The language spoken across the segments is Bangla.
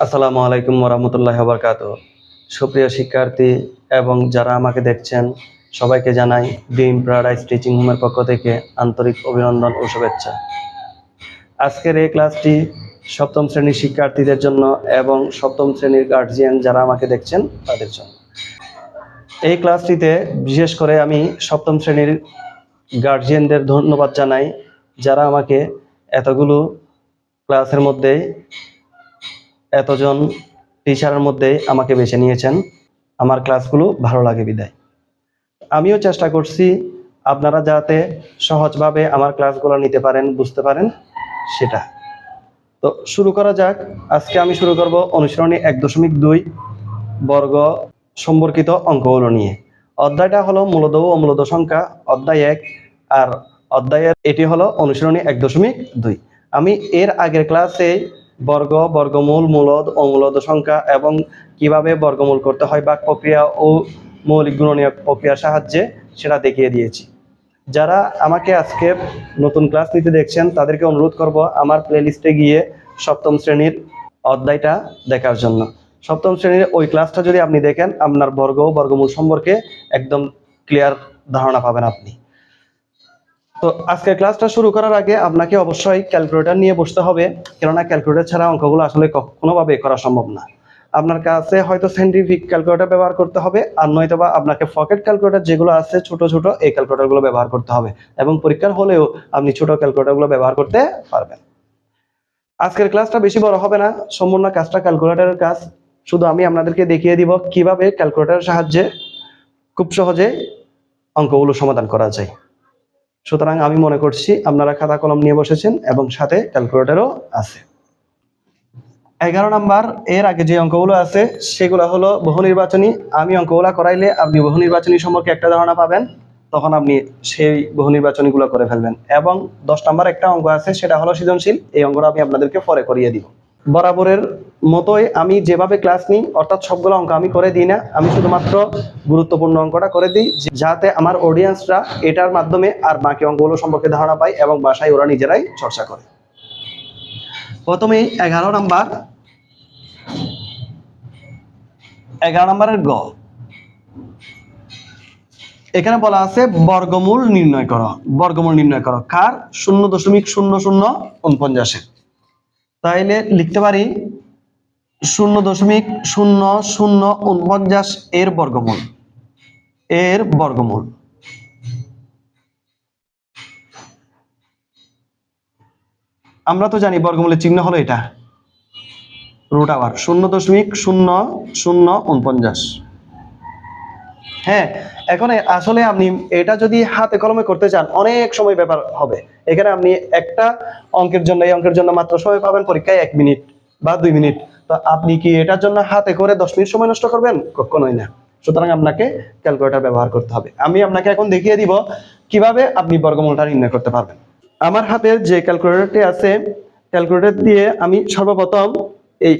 আসসালামু আলাইকুম ওরহমতুল্লাহ বরকাত সুপ্রিয় শিক্ষার্থী এবং যারা আমাকে দেখছেন, সবাইকে জানাই ড্রিম প্যারাডাইস টিচিং হোমের পক্ষ থেকে আন্তরিক অভিনন্দন ও শুভেচ্ছা। আজকের এই ক্লাসটি সপ্তম শ্রেণির শিক্ষার্থীদের জন্য এবং সপ্তম শ্রেণির গার্জিয়ান যারা আমাকে দেখছেন, তাদের জন্য। এই ক্লাসটিতে বিশেষ করে আমি সপ্তম শ্রেণির গার্জিয়ানদের ধন্যবাদ জানাই, যারা আমাকে এতগুলো ক্লাসের মধ্যে এতজন টিচারের মধ্যে আমাকে বেছে নিয়েছেন। আমার ক্লাসগুলো ভালো লাগে বিদায়। আমিও চেষ্টা করছি আপনারা যাতে সহজভাবে আমার ক্লাসগুলো নিতে পারেন, বুঝতে পারেন সেটা। তো শুরু করা যাক। আজকে আমি শুরু করব অনুসরণী এক দশমিক দুই বর্গ সম্পর্কিত অঙ্কগুলো নিয়ে। অধ্যায়টা হলো মূলদ ও মূলদ সংখ্যা, অধ্যায় এক আর অধ্যায়ের এটি হলো অনুসরণী এক দশমিক দুই। আমি এর আগের ক্লাসে বর্গ, বর্গমূল, মূলদ, অমূলদ সংখ্যা এবং কীভাবে বর্গমূল করতে হয় বাক প্রক্রিয়া ও মৌলিক গুণনীয় প্রক্রিয়ার সাহায্যে সেটা দেখিয়ে দিয়েছি। যারা আমাকে আজকে নতুন ক্লাস নিতে দেখছেন, তাদেরকে অনুরোধ করব আমার প্লেলিস্টে গিয়ে সপ্তম শ্রেণির অধ্যায়টা দেখার জন্য। সপ্তম শ্রেণির ওই ক্লাসটা যদি আপনি দেখেন, আপনার বর্গ ও বর্গমূল সম্পর্কে একদম ক্লিয়ার ধারণা পাবেন আপনি। তো আজকের ক্লাসটা শুরু করার আগে আপনাকে অবশ্যই ক্যালকুলেটর নিয়ে বসতে হবে, কেননা ক্যালকুলেটর ছাড়া অঙ্কগুলো আসলে কোনোভাবে করা সম্ভব না। আপনার কাছে হয়তো সাইন্টিফিক ক্যালকুলেটর ব্যবহার করতে হবে, আর নয়তো বা আপনাকে পকেট ক্যালকুলেটর যেগুলো আছে, ছোট ছোট, এই ক্যালকুলেটরগুলো ব্যবহার করতে হবে এবং পরীক্ষার হলেও আপনি ছোট ক্যালকুলেটরগুলো ব্যবহার করতে পারবেন। আজকের ক্লাসটা বেশি বড় হবে না, সম্পূর্ণ কাজটা ক্যালকুলেটরের কাজ। শুধু আমি আপনাদেরকে দেখিয়ে দিব কীভাবে ক্যালকুলেটরের সাহায্যে খুব সহজে অঙ্কগুলো সমাধান করা যায়। সুতরাং আমি মনে করছি আপনারা খাতা কলম নিয়ে বসেছেন এবং সাথে ক্যালকুলেটরও আছে। এগারো নাম্বার, এর আগে যে অঙ্কগুলো আছে, সেগুলো হলো বহু নির্বাচনী আমি অঙ্কগুলো করাইলে আপনি বহু নির্বাচনী সম্পর্কে একটা ধারণা পাবেন, তখন আপনি সেই বহু নির্বাচনীগুলো করে ফেলবেন। এবং দশ নাম্বার একটা অঙ্ক আছে, সেটা হলো সৃজনশীল। এই অঙ্কটা আমি আপনাদেরকে পরে করিয়ে দিব। বরাবরের মতোই আমি যেভাবে ক্লাস নিই, অর্থাৎ সবগুলো অঙ্ক আমি করে দিই না, আমি শুধুমাত্র গুরুত্বপূর্ণ অঙ্কটা করে দিই যাতে আমার অডিয়েন্সরা এটার মাধ্যমে আর বাকি অঙ্কগুলো সম্পর্কে ধারণা পায় এবং বাসায় ওরা নিজেরাই চর্চা করে। প্রথমেই এগারো নাম্বার। এগারো নম্বরের গ। এখানে বলা আছে বর্গমূল নির্ণয় করো। বর্গমূল নির্ণয় করো। কার? শূন্য দশমিক শূন্য শূন্য উনপঞ্চাশে তাইলে লিখতে পারি শূন্য দশমিক শূন্য শূন্য উনপঞ্চাশ এর বর্গমূল এর বর্গমূল। আমরা তো জানি বর্গমূলের চিহ্ন হলো এটা রুট আওয়ার শূন্য দশমিক শূন্য শূন্য উনপঞ্চাশ। হ্যাঁ এখন আসলে আপনি এটা যদি হাতে কলমে করতে চান, অনেক সময় ব্যাপার হবে। এখানে আপনি একটা অঙ্কের জন্য, এই অঙ্কের জন্য মাত্র সময় পাবেন পরীক্ষায় এক মিনিট বা দুই মিনিট। তো আপনি কি এটার জন্য হাতে করে দশ মিনিট সময় নষ্ট করবেন? কখনোই না। সুতরাং আপনাকে ক্যালকুলেটর ব্যবহার করতে হবে। আমি আপনাকে এখন দেখিয়ে দিব কীভাবে আপনি বর্গমূলটা নির্ণয় করতে পারবেন। আমার হাতের যে ক্যালকুলেটরটি আছে, ক্যালকুলেটর দিয়ে আমি সর্বপ্রথম এই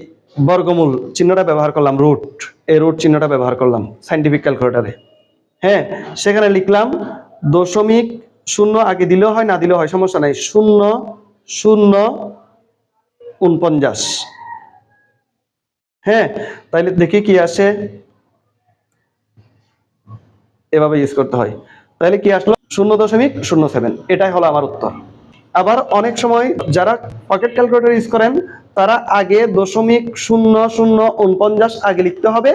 বর্গমূল চিহ্নটা ব্যবহার করলাম, রুট। এই রুট চিহ্নটা ব্যবহার করলাম, সাইন্টিফিক ক্যালকুলেটারে। হ্যাঁ সেখানে লিখলাম দশমিক শূন্য আগে দিলেও হয়, না দিলেও হয়, সমস্যা নাই। শূন্য শূন্য উনপঞ্চাশ হ্যাঁ তাইলে দেখি কি আসে। এভাবে ইউজ করতে হয়। তাহলে কি আসলো? শূন্য দশমিক শূন্য সেভেন এটাই হলো আমার উত্তর। আবার অনেক সময় যারা পকেট ক্যালকুলেটর ইউজ করেন, তারা আগে দশমিক শূন্য শূন্য উনপঞ্চাশ আগে লিখতে হবে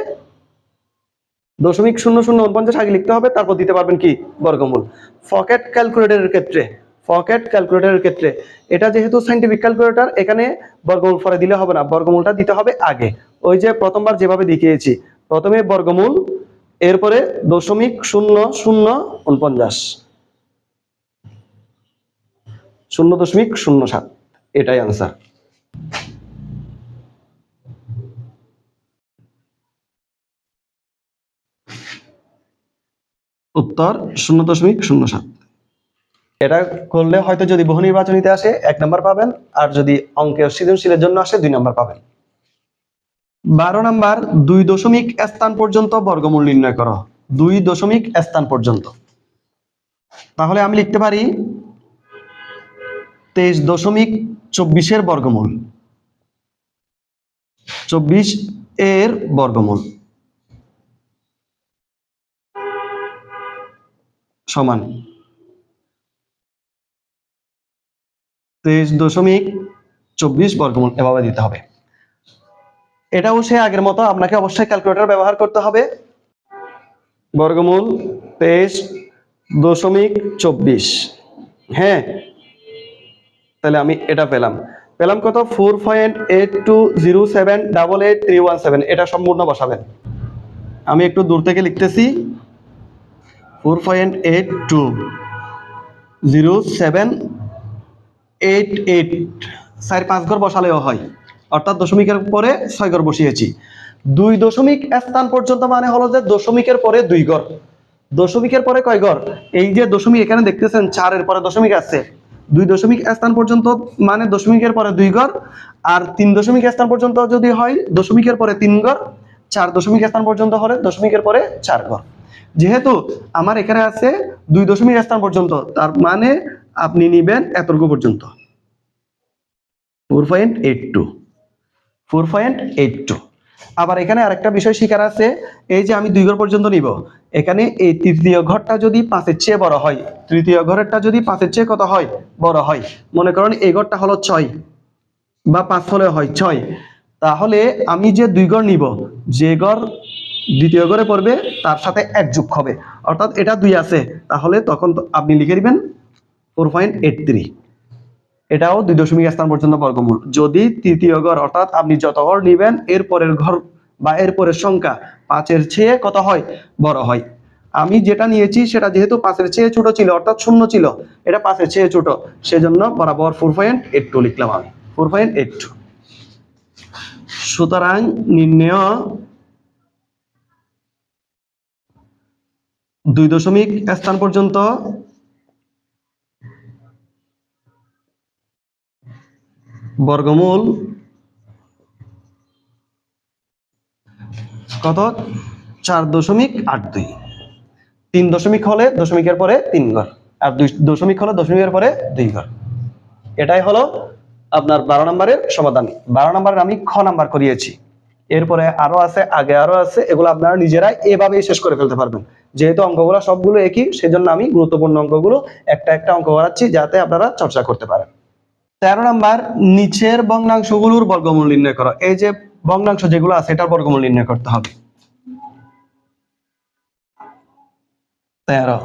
দশমিক শূন্য শূন্য উনপঞ্চাশ আগে লিখতে হবে, তারপর দিতে পারবেন কি? বর্গমূল। ফকেট ক্যালকুলেটরের ক্ষেত্রে পকেট ক্যালকুলেটরের ক্ষেত্রে, এটা যেহেতু সাইন্টিফিক ক্যালকুলেটর এখানে বর্গমূল পরে দিলে হবে না, বর্গমূলটা দিতে হবে আগে। ওই যে প্রথমবার যেভাবে দেখিয়েছি, প্রথমে বর্গমূল, এরপরে দশমিক শূন্য শূন্য উনপঞ্চাশ। শূন্য দশমিক শূন্য সাত, এটাই আনসার উত্তর শূন্য দশমিক শূন্য সাত। এটা করলে হয়তো যদি বহু নির্বাচনীতে আসে এক নাম্বার পাবেন আর যদি অঙ্কে সৃজনশীলের জন্য আসে দুই নাম্বার পাবেন। বারো নাম্বার দুই দশমিক স্থান পর্যন্ত বর্গমূল নির্ণয় করো। দুই দশমিক স্থান পর্যন্ত। তাহলে আমি লিখতে পারি তেইশ দশমিক চব্বিশের বর্গমূল। চব্বিশ এর বর্গমূল। সমান। তেইশ দশমিক চব্বিশ বর্গমূল এভাবে দিতে হবে। এটাও সে আগের মতো, আপনাকে অবশ্যই ক্যালকুলেটর ব্যবহার করতে হবে। বর্গমূল তেইশ দশমিক চব্বিশ। হ্যাঁ তাহলে আমি এটা পেলাম। পেলাম কত? Four point eight two zero seven double eight three one seven এটা সম্পূর্ণ বসাবেন। আমি একটু দূর থেকে লিখতেছি। Four point eight two zero seven eight eight চার পাঁচ ঘর বসালেও হয়। অর্থাৎ দশমিকের পরে ছয় ঘর বসিয়েছি। দুই দশমিক স্থান পর্যন্ত মানে হলো যে দশমিকের পরে দুই ঘর। দশমিকের পরে কয় ঘর? এই যে দশমিক এখানে দেখতেছেন, চারের পরে দশমিক আছে। দুই দশমিক স্থান পর্যন্ত মানে দশমিকের পরে দুই ঘর। আর তিন দশমিক স্থান পর্যন্ত যদি হয়, দশমিকের পরে তিন ঘর, চার দশমিক স্থান পর্যন্ত হলে দশমিকের পরে চার ঘর। যেহেতু আমার এখানে আছে দুই দশমিক স্থান পর্যন্ত, তার মানে আপনি নিবেন এতটুকু পর্যন্ত। Four point eight two four point eight two আবার এখানে আরেকটা বিষয় শিকার আছে, এই যে আমি দুই ঘর পর্যন্ত নিব, এখানে এই তৃতীয় ঘরটা যদি পাঁচের চেয়ে বড় হয়, তৃতীয় ঘরেরটা যদি পাঁচের চেয়ে কত হয়, বড় হয়, মনে করেন এই ঘরটা হলো ছয় বা পাঁচ হলে হয় ছয়। তাহলে আমি যে দুই ঘর নিব, যে ঘর দ্বিতীয় ঘরে পড়বে, তার সাথে এক যুগ হবে। অর্থাৎ এটা দুই আছে। তাহলে তখন আপনি লিখে দিবেন ফোর পয়েন্ট এইট থ্রি এটাও দুই দশমিক স্থান পর্যন্ত বর্গমূল। যদি তৃতীয় ঘর, অর্থাৎ আপনি যত ঘর নিবেন, এর পরের ঘর বা এর পরের সংখ্যা পাঁচের চেয়ে কত হয়? বড় হয়। আমি যেটা নিয়েছি, সেটা যেহেতু পাঁচের চেয়ে ছোট ছিল, অর্থাৎ শূন্য ছিল, এটা পাঁচের চেয়ে ছোট। সেজন্য বরাবর ফোর পয়েন্ট এইট টু লিখলাম আমি। ফোর পয়েন্ট এইট টু সুতরাং নির্ণয় দুই দশমিক স্থান পর্যন্ত। বর্গমূল কত চার দশমিক আট দুই। তিন দশমিক হলে দশমিকের পরে তিন ঘর আর দুই দশমিক হলে দশমিকের পরে দুই ঘর এটাই হলো আপনার বারো নম্বরের সমাধান। বারো নম্বরের আমি খ নাম্বার করিয়েছি। এরপরে আরও আছে, আগে আরও আছে, এগুলো আপনারা নিজেরাই এভাবেই শেষ করে ফেলতে পারবেন। যেহেতু অঙ্কগুলো সবগুলো একই, সেজন্য আমি গুরুত্বপূর্ণ অঙ্কগুলো একটা একটা অঙ্ক করাচ্ছি যাতে আপনারা চর্চা করতে পারেন। তেরো নাম্বার, নিচের ভগ্নাংশগুলোর বর্গমূল নির্ণয় করো। এই যে ভগ্নাংশ যেগুলো আছে, এটার বর্গমূল নির্ণয় করতে হবে। তেরো।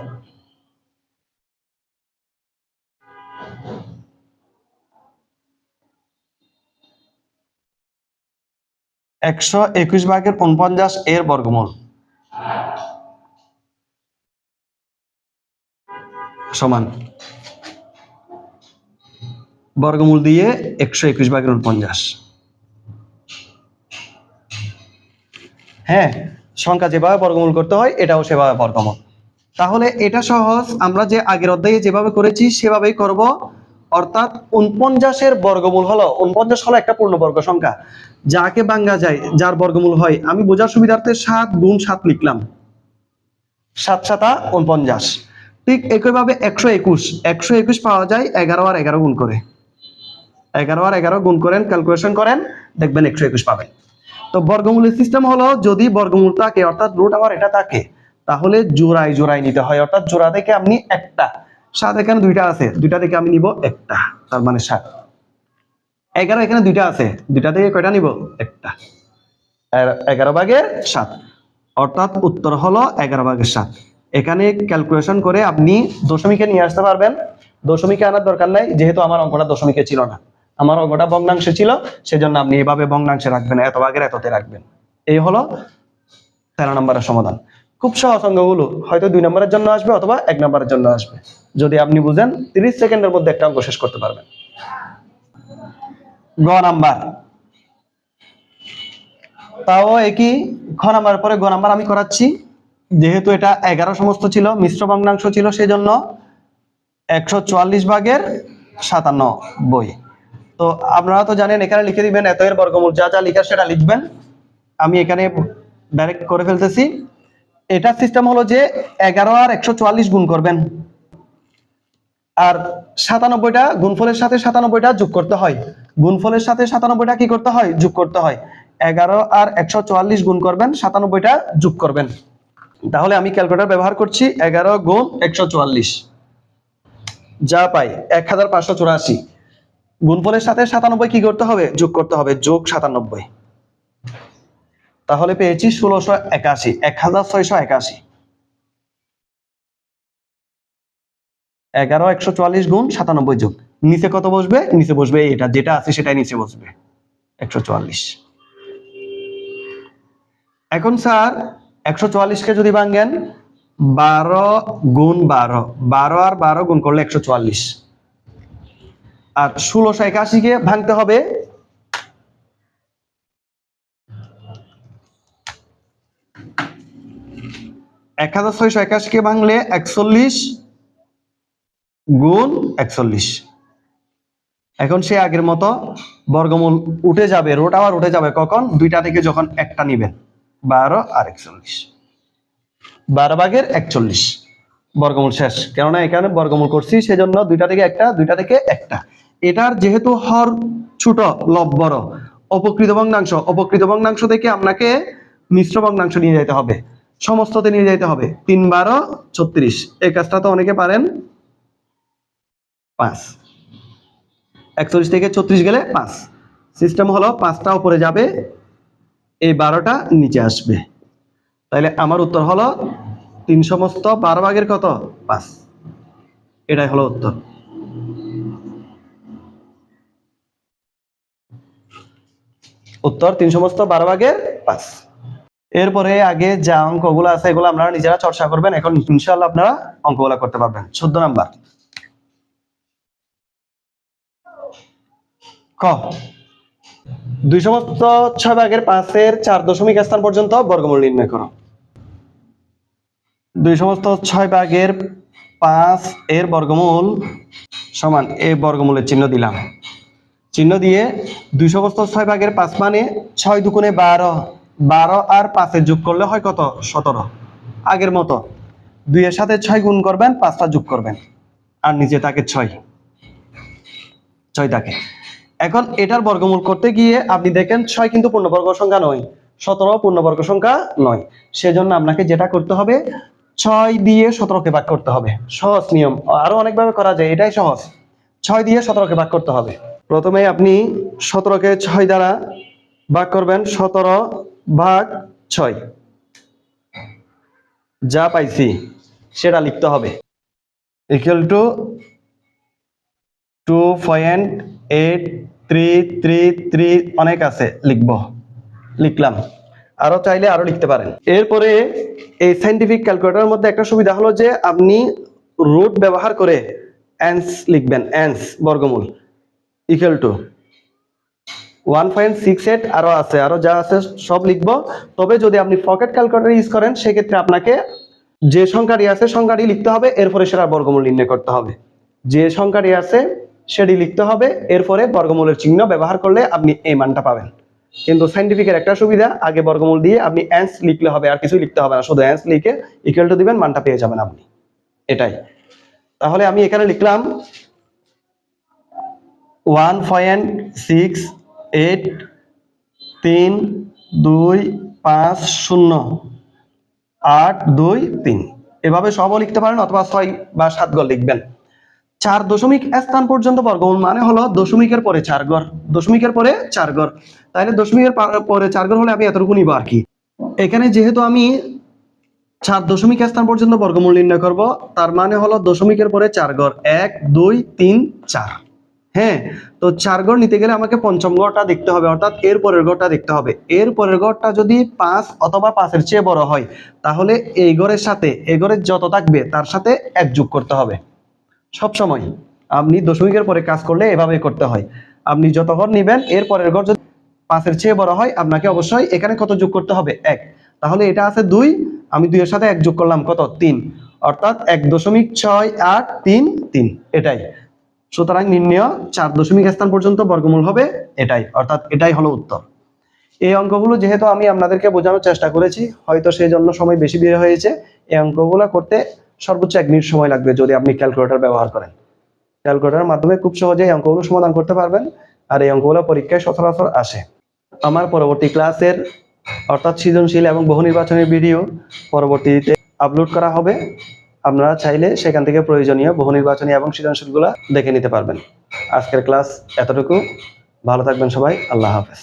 একশো একুশ ভাগের উনপঞ্চাশ এর বর্গমূল। সমান। বর্গমূল দিয়ে একশো একুশ ভাগের উনপঞ্চাশ হ্যাঁ সংখ্যা যেভাবে বর্গমূল করতে হয়, এটাও সেভাবে বর্গমূল। তাহলে এটা সহজ, আমরা যে আগের অধ্যায়ে যেভাবে করেছি, সেভাবেই করব। অর্থাৎ উনপঞ্চাশের বর্গমূল হলো উনপঞ্চাশ হলো একটা পূর্ণবর্গ সংখ্যা। যাকে বাঙ্গা যায়, যার বর্গমূল হয়, আমি বোঝার সুবিধার্থে সাত গুণ সাত লিখলাম। সাত সাতা উনপঞ্চাশ ঠিক একইভাবে একশো একুশ। একশো একুশ পাওয়া যায় এগারো আর এগারো গুণ করে। এগারো আর এগারো গুণ করেন ক্যালকুলেশন করেন, দেখবেন একশো একুশ পাবেন। তো বর্গমূলের সিস্টেম হলো, যদি বর্গমূল থাকে, অর্থাৎ রুট আমার এটা থাকে, তাহলে জোড়ায় জোড়ায় নিতে হয়। অর্থাৎ জোড়া থেকে আপনি একটা সাত এখানে দুইটা আছে দুইটা থেকে আমি নিব একটা তার মানে সাত। এগারো এখানে দুইটা আছে দুইটা থেকে কয়টা নিব? একটা। এগারো ভাগের সাত। অর্থাৎ উত্তর হলো এগারো ভাগের সাত। এখানে ক্যালকুলেশন করে আপনি দশমিকে নিয়ে আসতে পারবেন। দশমিকে আনার দরকার নাই যেহেতু আমার অঙ্কটা দশমিকে ছিল না। আমার অঙ্কটা ভগ্নাংশে ছিল সেজন্য আপনি এভাবে ভগ্নাংশে রাখবেন এত ভাগের এততে রাখবেন। এই হলো তেরো নম্বরের সমাধান। খুব সহজ অঙ্কগুলো হয়তো দুই নম্বরের জন্য আসবে অথবা এক নম্বরের জন্য আসবে। যদি আপনি বুঝেন, তিরিশ সেকেন্ডের মধ্যে একটা অঙ্ক শেষ করতে পারবেন। গ নাম্বার। তাও একই খ নাম্বার পরে গ নাম্বার আমি করাচ্ছি। যেহেতু এটা এগারো সমস্ত ছিল, মিশ্র ভগ্নাংশ ছিল সেই জন্য একশো চুয়াল্লিশ ভাগের সাতান্ন বই। তো আপনারা তো জানেন, এখানে লিখে দিবেন এত এর বর্গমূল, যা যা লিখার সেটা লিখবেন। আমি এখানে ডাইরেক্ট করে ফেলতেছি। এটা সিস্টেম হলো যে এগারো আর একশো চুয়াল্লিশ গুণ করবেন। আর সাতানব্বইটা গুণফলের সাথে সাতানব্বইটা যোগ করতে হয়। গুণফলের সাথে সাতানব্বইটা কি করতে হয়? যোগ করতে হয়। এগারো আর একশো চুয়াল্লিশ গুণ করবেন, সাতানব্বইটা যোগ করবেন। তাহলে আমি ক্যালকুলেটর ব্যবহার করছি, এগারো গুণ একশো চুয়াল্লিশ। যা পাই, এক হাজার পাঁচশো চুরাশি। গুণফলের সাথে সাতানব্বই কি করতে হবে? যোগ করতে হবে, যোগ সাতানব্বই। তাহলে পেয়েছি ষোলোশো একাশি, এক হাজার ছয়শো একাশি। এগারো, একশো চুয়াল্লিশ গুণ সাতানব্বই যোগ। নিচে কত বসবে? নিচে বসবে এটা, যেটা আছে সেটাই নিচে বসবে। একশো চুয়াল্লিশ। এখন স্যার, একশো চুয়াল্লিশকে যদি ভাঙ্গেন বারো গুণ বারো। বারো আর বারো গুণ করলে একশো চুয়াল্লিশ। আর ষোলোশো একাশিকে ভাঙতে হবে? এক হাজার ছয়শো একাশিকে ভাঙলে একচল্লিশ গুণ একচল্লিশ। এখন সে আগের মতো বর্গমূল উঠে যাবে রোট আবার উঠে যাবে কখন? দুইটা থেকে যখন একটা নিবেন, বারো আর একচল্লিশ। বারো ভাগের একচল্লিশ, বর্গমূল শেষ। কেননা এখানে বর্গমূল করছি, সেজন্য দুইটা থেকে একটা, দুইটা থেকে একটা। এটার যেহেতু হর ছোট, লব বড়, অপকৃত ভগ্নাংশ অপকৃত ভগ্নাংশ থেকে আপনাকে মিশ্র ভগ্নাংশ নিয়ে যেতে হবে। সমস্ততে নিয়ে যেতে হবে। তিন বারো, ছত্রিশ। এই কাজটা তো অনেকে পারেন। পাঁচ। একচল্লিশ থেকে ছত্রিশ গেলে পাঁচ। সিস্টেম হলো পাঁচটা উপরে যাবে, এই বারোটা নিচে আসবে। তাইলে আমার উত্তর হলো তিন সমস্ত বারো ভাগের কত? পাঁচ। এটাই হলো উত্তর। উত্তর তিন সমস্ত বারো ভাগের পাঁচ। এরপরে আগে যা অঙ্কগুলো আছে, এগুলো আপনারা নিজেরা চর্চা করবেন। এখন ইনশাল্লাহ আপনারা অঙ্কগুলো করতে পারবেন। চোদ্দ নাম্বার। ক। দুই সমস্ত ছয় ভাগের পাঁচের চার দশমিক স্থান পর্যন্ত বর্গমূল নির্ণয় করো। দুই সমস্ত ছয় ভাগের পাঁচ এর বর্গমূল সমান এ বর্গমূলের চিহ্ন দিলাম। চিহ্ন দিয়ে দুই সমস্ত ছয় ভাগের পাঁচ মানে ছয় দুগুণে বারো বারো আর পাঁচের যোগ করলে হয় কত? সতেরো। আগের মতো দুইয়ের সাথে ছয় গুণ করবেন, পাঁচটা যোগ করবেন। আর নিচে থাকে ছয়। ছয় থাকে। এখন এটার বর্গমূল করতে গিয়ে আপনি দেখেন ছয় কিন্তু পূর্ণবর্গ সংখ্যা নয়, সতেরো পূর্ণবর্গ সংখ্যা নয়। সেজন্য আপনাকে যেটা করতে হবে, ছয় দিয়ে সতেরোকে ভাগ করতে হবে। সহজ নিয়ম। আরও অনেকভাবে করা যায়, এটাই সহজ। ছয় দিয়ে সতেরোকে ভাগ করতে হবে। প্রথমে আপনি সতেরোকে ছয় দ্বারা ভাগ করবেন, সতেরো ভাগ ছয়। যা পাইছি, সেটা লিখতে হবে। Equal to two point eight three three three অনেক আছে, লিখব। লিখলাম। আরও চাইলে আরও লিখতে পারেন। এরপরে এই সাইন্টিফিক ক্যালকুলেটরের মধ্যে একটা সুবিধা হলো যে আপনি রুট ব্যবহার করে অ্যান্স লিখবেন অ্যান্স বর্গমূল equal to one point six eight আরও আছে আরও যা আছে সব লিখব। তবে যদি আপনি পকেট ক্যালকুলেটর ইউজ করেন, সেক্ষেত্রে আপনাকে যে সংখ্যাটি আছে, সংখ্যাটি লিখতে হবে, এরপরে সেটা বর্গমূল নির্ণয় করতে হবে। যে সংখ্যাটি আছে সেটি লিখতে হবে। এরপরে বর্গমূলের চিহ্ন ব্যবহার করলে আপনি এই মানটা পাবেন। কিন্তু সাইন্টিফিকের একটা সুবিধা, আগে বর্গমূল দিয়ে আপনি অ্যান্স লিখলে হবে, আর কিছুই লিখতে হবে না। শুধু অ্যান্স লিখে ইকুয়াল টু দিবেন, মানটা পেয়ে যাবেন আপনি। এটাই। তাহলে আমি এখানে লিখলাম ওয়ান পয়েন্ট সিক্স এইট তিন, দুই, পাঁচ, শূন্য, আট, দুই, তিন। এভাবে সবও লিখতে পারেন অথবা ছয় বা সাত গড় লিখবেন। চার দশমিক স্থান পর্যন্ত বর্গমূল মানে হলো দশমিকের পরে চার গড় দশমিকের পরে চার গড় তাহলে দশমিকের পরে চার গড় হলে আমি এতটুকু নিব আর কি। এখানে যেহেতু আমি চার দশমিক স্থান পর্যন্ত বর্গমূল নির্ণয় করব, তার মানে হলো দশমিকের পরে চার গড় এক, দুই, তিন, চার। হ্যাঁ তো চার গড় নিতে গেলে আমাকে পঞ্চম গড়টা দেখতে হবে, অর্থাৎ এর পরের গড়টা দেখতে হবে। এর পরের গড়টা যদি পাঁচ অথবা পাঁচের চেয়ে বড় হয়, তাহলে এই গড়ের সাথে, এই গড়ের যত থাকবে, তার সাথে এক যোগ করতে হবে। সব সময়। আপনি দশমিকের পরে কাজ করলে এভাবে করতে হয়। আপনি যত ঘর নিবেন, এর পরের ঘর যদি পাঁচের চেয়ে বড় হয়, আপনাকে অবশ্যই এখানে কত যোগ করতে হবে? এক। তাহলে এটা আছে দুই। আমি দুইয়ের সাথে এক যোগ করলাম কত? তিন। অর্থাৎ এক দশমিক ছয় আট তিন তিন। এটাই। সুতরাং নির্ণয় চার দশমিক স্থান পর্যন্ত বর্গমূল হবে এটাই। অর্থাৎ এটাই হলো উত্তর। এই অঙ্কগুলো যেহেতু আমি আপনাদেরকে বোঝানোর চেষ্টা করেছি, হয়তো সেই জন্য সময় বেশি বের হয়েছে। এই অঙ্কগুলো করতে সর্বোচ্চ এক মিনিট সময় লাগবে যদি আপনি ক্যালকুলেটর ব্যবহার করেন। ক্যালকুলেটরের মাধ্যমে খুব সহজেই অঙ্কগুলো সমাধান করতে পারবেন আর এই অঙ্কগুলো পরীক্ষায় সচরাচর আসে। আমার পরবর্তী ক্লাসের অর্থাৎ সৃজনশীল এবং বহু নির্বাচনের ভিডিও পরবর্তীতে আপলোড করা হবে। আপনারা চাইলে সেখান থেকে প্রয়োজনীয় বহু নির্বাচনী এবং সৃজনশীলগুলো দেখে নিতে পারবেন। আজকের ক্লাস এতটুকু। ভালো থাকবেন সবাই। আল্লাহ হাফেজ।